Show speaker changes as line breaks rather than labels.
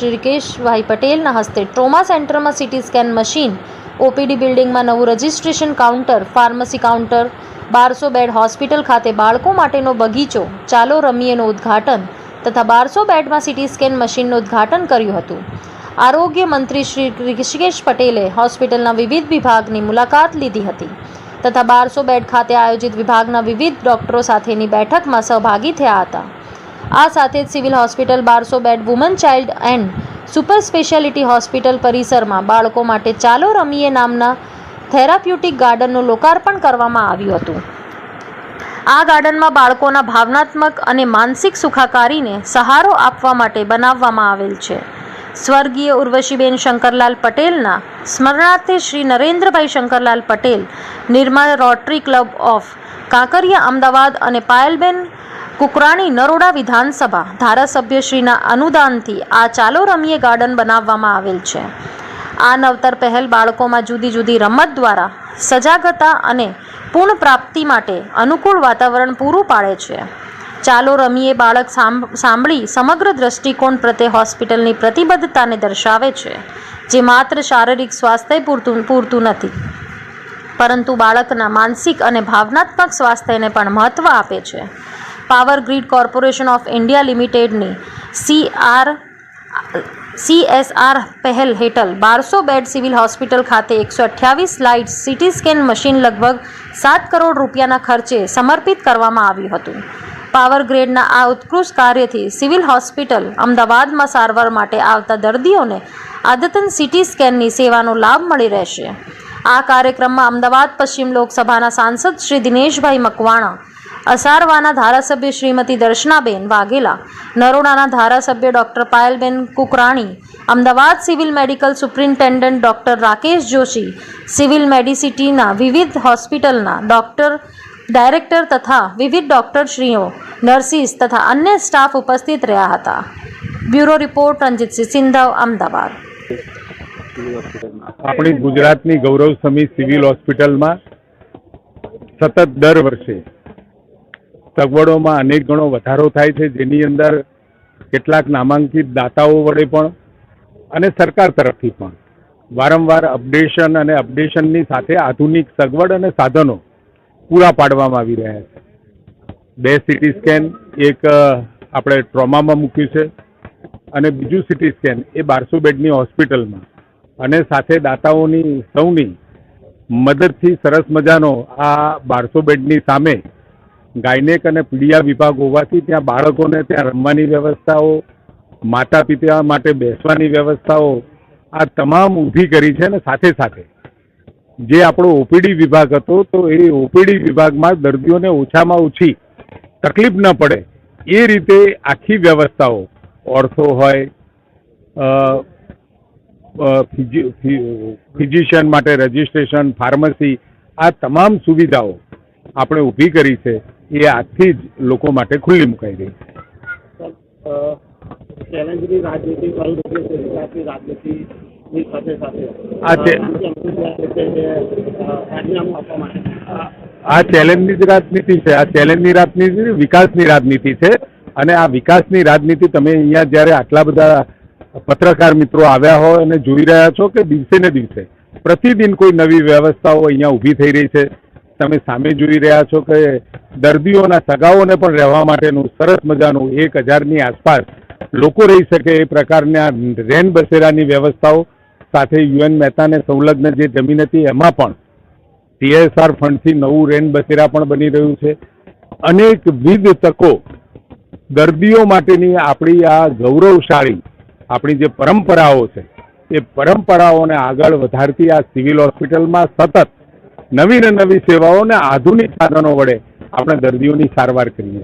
શ્રી રિકેશભાઈ પટેલના હસ્તે ટ્રોમા સેન્ટરમાં સિટી સ્કેન મશીન ઓપીડી બિલ્ડિંગમાં નવું રજિસ્ટ્રેશન કાઉન્ટર, ફાર્મસી કાઉન્ટર, બારસો બેડ હોસ્પિટલ ખાતે બાળકો માટેનો બગીચો, ચાલો રમીએનું ઉદ્ઘાટન તથા બારસો બેડમાં સિટી સ્કેન મશીનનું ઉદ્ઘાટન કર્યું હતું. આરોગ્ય મંત્રી શ્રી ઋષિકેશ પટેલે હોસ્પિટલના વિવિધ વિભાગની મુલાકાત લીધી હતી તથા બારસો બેડ ખાતે આયોજિત વિભાગના વિવિધ ડોક્ટરો સાથેની બેઠકમાં સહભાગી થયા હતા. આ સાથે જ સિવિલ હોસ્પિટલ બારસો bed woman child and super speciality hospital પરિસરમાં બાળકો માટે ચાલો રમીએ નામના થેરાપ્યુટિક ગાર્ડનનું લોકાર્પણ કરવામાં આવ્યું હતું. આ ગાર્ડનમાં બાળકોના ભાવનાત્મક અને માનસિક સુખાકારીને સહારો આપવા માટે બનાવવામાં આવેલ છે. સ્વર્ગીય ઉર્વશીબેન શંકરલાલ પટેલના સ્મરણાર્થે Shri Narendrabhai Shankarlal Patel Nirmal Rotary Club of Kankaria, Ahmedabad અને પાયલબેન કુકરાણી નરોડા વિધાનસભા ધારાસભ્યશ્રીના અનુદાનથી આ ચાલો રમીએ ગાર્ડન બનાવવામાં આવેલ છે. આ નવતર પહેલ બાળકોમાં જુદી જુદી રમત દ્વારા સજાગતા અને પૂર્ણ પ્રાપ્તિ માટે અનુકૂળ વાતાવરણ પૂરું પાડે છે. ચાલો રમીએ બાળક સાંભ- સાંભળી સમગ્ર દ્રષ્ટિકોણ પ્રત્યે હોસ્પિટલની પ્રતિબદ્ધતાને દર્શાવે છે, જે માત્ર શારીરિક સ્વાસ્થ્ય પૂરતું પૂરતું નથી. પરંતુ બાળકના માનસિક અને ભાવનાત્મક સ્વાસ્થ્યને પણ મહત્ત્વ આપે છે. Power grid corporation of India લિમિટેડની C R CSR પહેલ હેઠળ બારસો બેડ સિવિલ હોસ્પિટલ ખાતે એકસો અઠ્યાવીસ લાઇટ સિટી સ્કેન મશીન લગભગ સાત કરોડ રૂપિયાના ખર્ચે સમર્પિત કરવામાં આવ્યું હતું. પાવર ગ્રેડના આ ઉત્કૃષ્ટ કાર્યથી સિવિલ હોસ્પિટલ અમદાવાદમાં સારવાર માટે આવતા દર્દીઓને આદતન સિટી સ્કેનની સેવાનો લાભ મળી રહેશે. આ કાર્યક્રમમાં અમદાવાદ પશ્ચિમ લોકસભાના સાંસદ શ્રી દિનેશભાઈ મકવાણા અસારવાના ધારાસભ્ય શ્રીમતી દર્શનાબેન વાઘેલા, નરોડાના ધારાસભ્ય doctor Payalben Kukrani, Ahmedabad civil medical superintendent doctor Rakesh Joshi, civil મેડિસિટીના વિવિધ હોસ્પિટલના ડૉક્ટર, ડાયરેક્ટર તથા વિવિધ ડૉક્ટરશ્રીઓ, નર્સિસ તથા અન્ય સ્ટાફ ઉપસ્થિત રહ્યા હતા. Bureau report Ranjitsinh Sindhav, Ahmedabad.
આપણી ગુજરાતની ગૌરવ સમી સિવિલ હોસ્પિટલમાં સતત દર વર્ષે સગવડોમાં અનેક ગણો વધારો થાય છે, જેની અંદર કેટલાક નામાંકિત દાતાઓ વડે પણ અને સરકાર તરફથી પણ. વારંવાર અપડેશન અને અપડેશનની સાથે આધુનિક સગવડ અને સાધનો પૂરા પાડવામાં આવી રહ્યા છે. બે સિટી સ્કેન એક આપણે ટ્રોમામાં મૂક્યું છે અને બીજું સિટી સ્કેન એ બારસો બેડની હોસ્પિટલમાં. અને સાથે દાતાઓની સૌની મદદથી સરસ મજાનો આ બારસો બેડની સામે ગાયનેક અને પીડિયા વિભાગ હોવાથી ત્યાં બાળકોને ત્યાં રમવાની વ્યવસ્થાઓ માતા પિતા માટે બેસવાની વ્યવસ્થાઓ, આ તમામ ઊભી કરી છે અને સાથે સાથે જે આપણો ઓપીડી વિભાગ હતો, તો એ ઓપીડી વિભાગમાં દર્દીઓને ઓછામાં ઓછી તકલીફ ન પડે. એ રીતે આખી વ્યવસ્થાઓ, ઓર્થો હોય ફિઝિશિયન માટે રજિસ્ટ્રેશન, ફાર્મસી, આ તમામ સુવિધાઓ આપણે ઊભી કરી છે. એ આજથી જ લોકો માટે ખુલ્લી મુકાઈ ગઈ આ ચેલેન્જની જ રાજનીતિ છે. આ ચેલેન્જની રાજનીતિ વિકાસની રાજનીતિ છે. અને આ વિકાસની રાજનીતિ તમે અહીંયા જ્યારે આટલા બધા પત્રકાર મિત્રો આવ્યા હોય અને જોઈ રહ્યા છો કે દિવસે ને દિવસે પ્રતિદિન કોઈ નવી વ્યવસ્થાઓ અહીંયા ઊભી થઈ રહી છે. તમે સામે જોઈ રહ્યા છો કે દર્દીઓના સગાઓને પણ રહેવા માટેનું સરસ મજાનું એક હજારની આસપાસ લોકો રહી શકે એ પ્રકારના રેન બસેરાની વ્યવસ્થાઓ. સાથે યુએન મહેતાને સંલગ્ન જે જમીન હતી, એમાં પણ સીએસઆર ફંડથી નવું રેન બસેરા પણ બની રહ્યું છે. અનેક વિધ તકો દર્દીઓ માટેની આપણી આ ગૌરવશાળી આપણી જે પરંપરાઓ છે, એ પરંપરાઓને આગળ વધારતી આ સિવિલ હોસ્પિટલમાં સતત નવી ને નવી સેવાઓને આધુનિક સાધનો વડે આપણે દર્દીઓની સારવાર કરીએ.